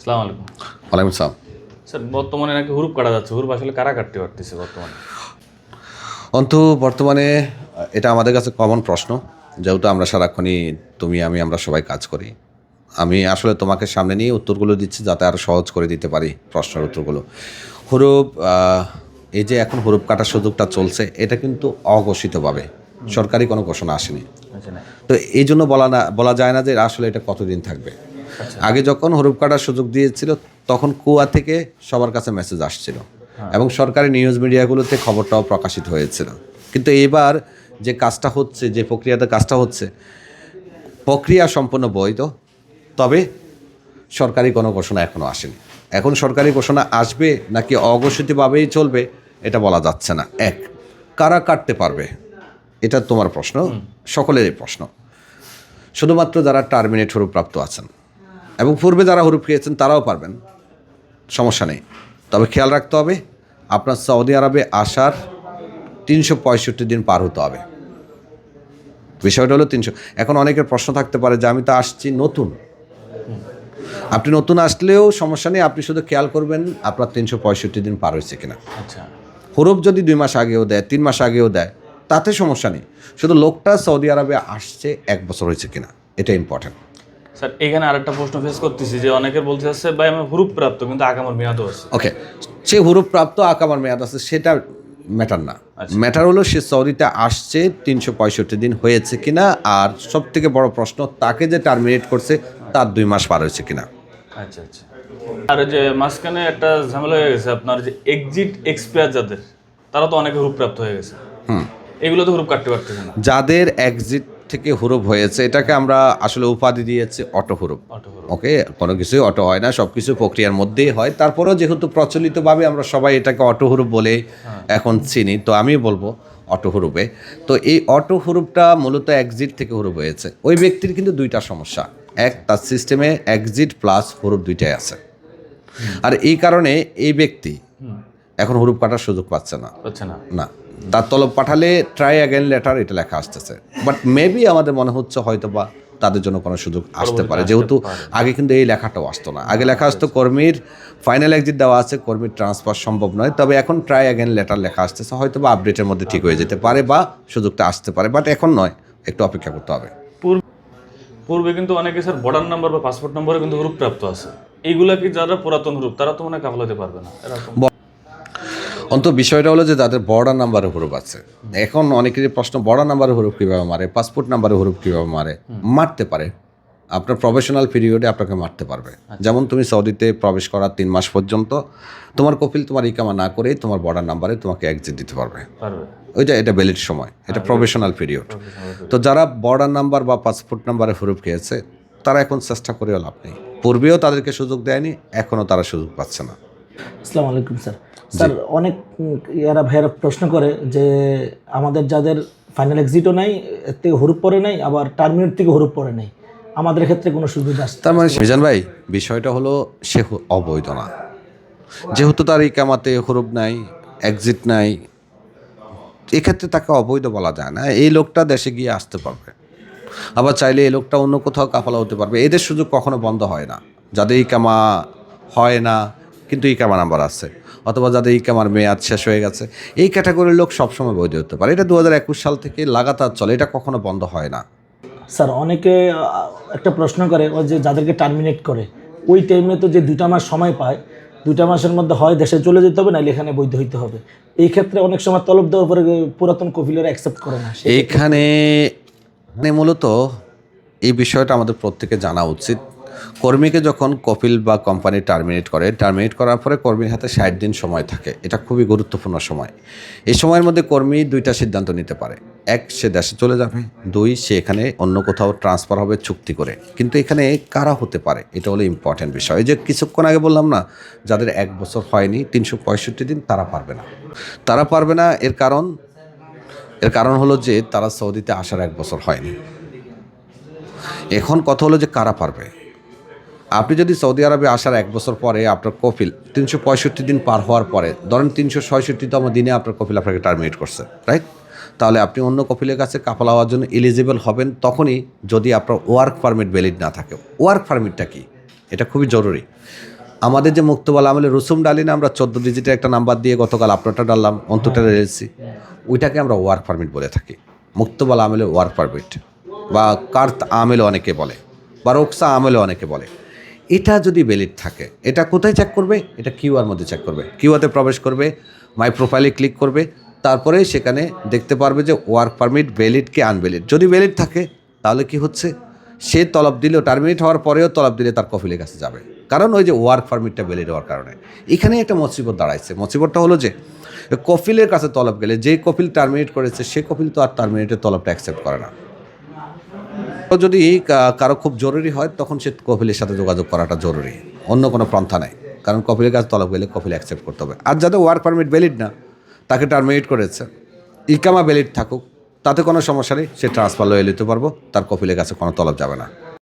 আসসালামু আলাইকুম। ওয়ালাইকুম আসসালাম স্যার বর্তমানে নাকি হুরুপ কাটা যাচ্ছে। হুরুপ আসলে কারা কাটতে পারতেছে বর্তমানে? অন্তু বর্তমানে এটা আমাদের কাছে কমন প্রশ্ন। যেহেতু আমরা সারাক্ষণই তুমি আমি আমরা সবাই কাজ করি। আমি আসলে তোমাকে সামনে নিয়ে উত্তরগুলো দিচ্ছি যাতে আরও সহজ করে দিতে পারি প্রশ্নের উত্তরগুলো। হুরুপ এই যে এখন হুরুপ কাটার সুযোগটা চলছে এটা কিন্তু অঘোষিতভাবে। সরকারি কোনো ঘোষণা আসেনি। আচ্ছা তো এই জন্য বলা না বলা যায় না যে আসলে এটা কতদিন থাকবে। আগে যখন হরুপ কাটার সুযোগ দিয়েছিল তখন কুয়া থেকে সবার কাছে মেসেজ আসছিল। এবং সরকারি নিউজ মিডিয়াগুলোতে খবরটাও প্রকাশিত হয়েছিল। কিন্তু এবার যে কাজটা হচ্ছে যে প্রক্রিয়াতে কাজটা হচ্ছে প্রক্রিয়া সম্পূর্ণ বৈধ। তবে সরকারি কোনো ঘোষণা এখনও আসেনি। এখন সরকারি ঘোষণা আসবে নাকি অঘোষিতভাবেই চলবে এটা বলা যাচ্ছে না। এক কারা কাটতে পারবে? এটা তোমার প্রশ্ন। সকলেরই প্রশ্ন। শুধুমাত্র যারা টার্মিনেট প্রাপ্ত আছেন। এবং পূর্বে যারা হরুফ খেয়েছেন তারাও পারবেন সমস্যা নেই। তবে খেয়াল রাখতে হবে আপনার সৌদি আরবে আসার তিনশো পঁয়ষট্টি দিন পার হতে হবে। বিষয়টা হলো তিনশো এখন অনেকের প্রশ্ন থাকতে পারে যে আমি তো আসছি নতুন। আপনি নতুন আসলেও সমস্যা নেই আপনি শুধু খেয়াল করবেন আপনার তিনশো পঁয়ষট্টি দিন পার হয়েছে কিনা। আচ্ছা। হরুপ যদি দুই মাস আগেও দেয় তিন মাস আগেও দেয় তাতে সমস্যা নেই। শুধু লোকটা সৌদি আরবে আসছে এক বছর হয়েছে কিনা এটা ইম্পর্টেন্ট স্যার এখানে আরেকটা প্রশ্ন ফেস করতেছি যে অনেকের বলতে চাচ্ছে ভাই আমার হুরুপ প্রাপ্ত কিন্তু আগামার মেয়াদও আছে। ওকে সে হুরুপ প্রাপ্ত আকামার মেয়াদ আছে সেটা ম্যাটার না। ম্যাটার হলো সে সৌদিতে আসছে তিনশো পঁয়ষট্টি দিন হয়েছে কিনা আর সব থেকে বড় প্রশ্ন তাকে যে টার্মিনেট করছে তার দুই মাস পার হয়েছে কিনা। আচ্ছা আচ্ছা। আর যে মাঝখানে একটা ঝামেলা হয়ে গেছে আপনার যে এক্সিট এক্সপায়ার যাদের তারা তো অনেকে হুরুপ প্রাপ্ত হয়ে গেছে। হুম। এগুলো তো হুরুপ কাটতে পারতেছে না। যাদের এক্সিট থেকে হুরুপ হয়েছে এটাকে আমরা আসলে উপাধি দিয়েছি অটো হুরুপ। অটো ওকে কোনো কিছুই অটো হয় না সব কিছু প্রক্রিয়ার মধ্যেই হয়। তারপরেও যেহেতু প্রচলিতভাবে আমরা সবাই এটাকে অটো হুরুপ বলে এখন চিনি তো আমি বলব অটো হুরুপে। তো এই অটো হুরুপটা মূলত এক্সিট থেকে হুরুপ হয়েছে। ওই ব্যক্তির কিন্তু দুইটা সমস্যা। এক তার সিস্টেমে এক্সিট প্লাস হুরুপ দুইটাই আছে। আর এই কারণে এই ব্যক্তি এখন হুরুপ কাটার সুযোগ পাচ্ছে না। না। তার তলব পাঠালে ট্রাই অ্যাগেন লেটার এটা লেখা আসতেছে। বাট মেবি আমাদের মনে হচ্ছে হয়তো বা তাদের জন্য কোনো সুযোগ আসতে পারে। যেহেতু আগে কিন্তু এই লেখাটাও আসতো না। আগে লেখা আসতো কর্মীর ফাইনাল এক্সিট দেওয়া আছে কর্মীর ট্রান্সফার সম্ভব নয়। তবে এখন ট্রাই অ্যাগেন লেটার লেখা আসতেছে। হয়তো বা আপডেটের মধ্যে ঠিক হয়ে যেতে পারে বা সুযোগটা আসতে পারে। বাট এখন নয়। একটু অপেক্ষা করতে হবে। পূর্বে কিন্তু অনেকে স্যার বর্ডার নাম্বার বা পাসপোর্ট নম্বরে কিন্তু হুরুপ প্রাপ্ত আছে। এইগুলা কি যারা পুরাতন হুরুপ তারা তো মনে কাফল হতে পারবে না। অন্ত বিষয়টা হলো যে তাদের বর্ডার নাম্বারে হরুপ আছে। এখন অনেকেরই প্রশ্ন বর্ডার নাম্বারে হরুপ কীভাবে মারে? পাসপোর্ট নাম্বারে হরুপ কীভাবে মারে? মারতে পারে। আপনার প্রফেশনাল পিরিয়ডে আপনাকে মারতে পারবে। যেমন তুমি সৌদিতে প্রবেশ করার তিন মাস পর্যন্ত তোমার কপিল তোমার ইকামা না করেই তোমার বর্ডার নাম্বারে তোমাকে এক্সিট দিতে পারবে। পারবে। ওইটা এটা ভ্যালিড সময়। এটা প্রফেশনাল পিরিয়ড তো যারা বর্ডার নাম্বার বা পাসপোর্ট নাম্বারে হরুপ খেয়েছে তারা এখন চেষ্টা করেও লাভ নেই। পূর্বেও তাদেরকে সুযোগ দেয়নি এখনও তারা সুযোগ পাচ্ছে না। আসসালামু আলাইকুম স্যার। স্যার অনেক ইয়ারা ভাইয়েরা প্রশ্ন করে যে আমাদের যাদের ফাইনাল এক্সিটও নাই এর থেকে হরুপ পরে নাই আবার টার্মিনেট থেকে হরুপ পরে নাই। আমাদের ক্ষেত্রে কোনো সুবিধা আসছে তার মানে মিজান ভাই বিষয়টা হলো সে অবৈধ না। যেহেতু তার এই কামাতে হরুপ নাই এক্সিট নাই এক্ষেত্রে তাকে অবৈধ বলা যায় না। এই লোকটা দেশে গিয়ে আসতে পারবে। আবার চাইলে এই লোকটা অন্য কোথাও কাফালা হতে পারবে। এদের সুযোগ কখনো বন্ধ হয় না। যাদের এই কামা হয় না কিন্তু এই কামা নাম্বার আছে। অথবা যাদের এই কামার মেয়াদ শেষ হয়ে গেছে এই ক্যাটাগরির লোক সবসময় বৈধ হতে পারে। এটা দু হাজার একুশ সাল থেকে লাগাতার চলে এটা কখনো বন্ধ হয় না। স্যার অনেকে একটা প্রশ্ন করে ও যে যাদেরকে টার্মিনেট করে ওই টাইমে তো যে দুটা মাস সময় পায় দুটা মাসের মধ্যে হয় দেশে চলে যেতে হবে নাহলে এখানে বৈধ হইতে হবে। এই ক্ষেত্রে অনেক সময় তলব দেওয়ার পরে পুরাতন কপিলেরা অ্যাকসেপ্ট করে না এইখানে মানে মূলত এই বিষয়টা আমাদের প্রত্যেকে জানা উচিত। কর্মীকে যখন কপিল বা কোম্পানি টার্মিনেট করে টার্মিনেট করার পরে কর্মীর হাতে ষাট দিন সময় থাকে। এটা খুবই গুরুত্বপূর্ণ সময়। এই সময়ের মধ্যে কর্মী দুইটা সিদ্ধান্ত নিতে পারে। এক, সে দেশে চলে যাবে। দুই, সে এখানে অন্য কোথাও ট্রান্সফার হবে চুক্তি করে। কিন্তু এখানে কারা হতে পারে? এটা হলো ইম্পর্ট্যান্ট বিষয়। যে কিছুক্ষণ আগে বললাম না, যাদের এক বছর হয়নি, তিনশো পঁয়ষট্টি দিন তারা পারবে না। তারা পারবে না, এর কারণ? এর কারণ হলো যে তারা সৌদিতে আসার এক বছর হয়নি। এখন কথা হলো যে কারা পারবে? আপনি যদি সৌদি আরবে আসার এক বছর পরে আপনার কপিল তিনশো পঁয়ষট্টি দিন পার হওয়ার পরে, ধরেন তিনশো ছয়ষট্টিতম দিনে আপনার কপিল আপনাকে টার্মিনেট করছে রাইট তাহলে আপনি অন্য কপিলের কাছে কাফালা হওয়ার জন্য এলিজিবল হবেন তখনই যদি আপনার ওয়ার্ক পারমিট ভ্যালিড না থাকে। ওয়ার্ক পারমিটটা কি? এটা খুবই জরুরি। আমাদের যে মুক্তবাল আমলে রসুম ডালি না আমরা চোদ্দ ডিজিটের একটা নাম্বার দিয়ে গতকাল আপলোডটা ডাললাম অন্তটা রেলসি ওইটাকে আমরা ওয়ার্ক পারমিট বলে থাকি। মুক্তবাল আমলে ওয়ার্ক পারমিট বা কার্ত আমেলে অনেকে বলে, বা রোকসা আমেলও অনেকে বলে। এটা যদি ভ্যালিড থাকে, এটা কোথায় চেক করবে? এটা কিউআর মধ্যে চেক করবে। কিউআতে প্রবেশ করবে মাই প্রোফাইলে ক্লিক করবে, তারপরে সেখানে দেখতে পারবে যে ওয়ার্ক পারমিট ভ্যালিড কি আনভ্যালিড যদি ভ্যালিড থাকে, তাহলে কি হচ্ছে? সে তলব দিলেও টার্মিনেট হওয়ার পরেও তলব দিলে তার কফিলের কাছে যাবে। কারণ ওই যে ওয়ার্ক পারমিটটা ভ্যালিড হওয়ার কারণে। এখানে একটা মসিবত দাঁড়াইছে। মসিবতটা হলো যে কফিলের কাছে তলব গেলে, যে কফিল টার্মিনেট করেছে, সে কফিল তো আর টার্মিনেটের তলবটা অ্যাকসেপ্ট করে না। যদি কারও খুব জরুরি হয়, তখন সে কপিলের সাথে যোগাযোগ করাটা জরুরি। অন্য কোনো পন্থা নাই। কারণ কপিলের কাছে তলব গেলে কপিল অ্যাকসেপ্ট করতে হবে। আর যাদের ওয়ার্ক পারমিট ভ্যালিড না, তাকে টার্মিনেট করেছে। ইকামা ভ্যালিড থাকুক, তাতে কোনো সমস্যা নেই। সে ট্রান্সফার লয়ে নিতে পারব, তার কপিলের কাছে কোনো তলব যাবে না।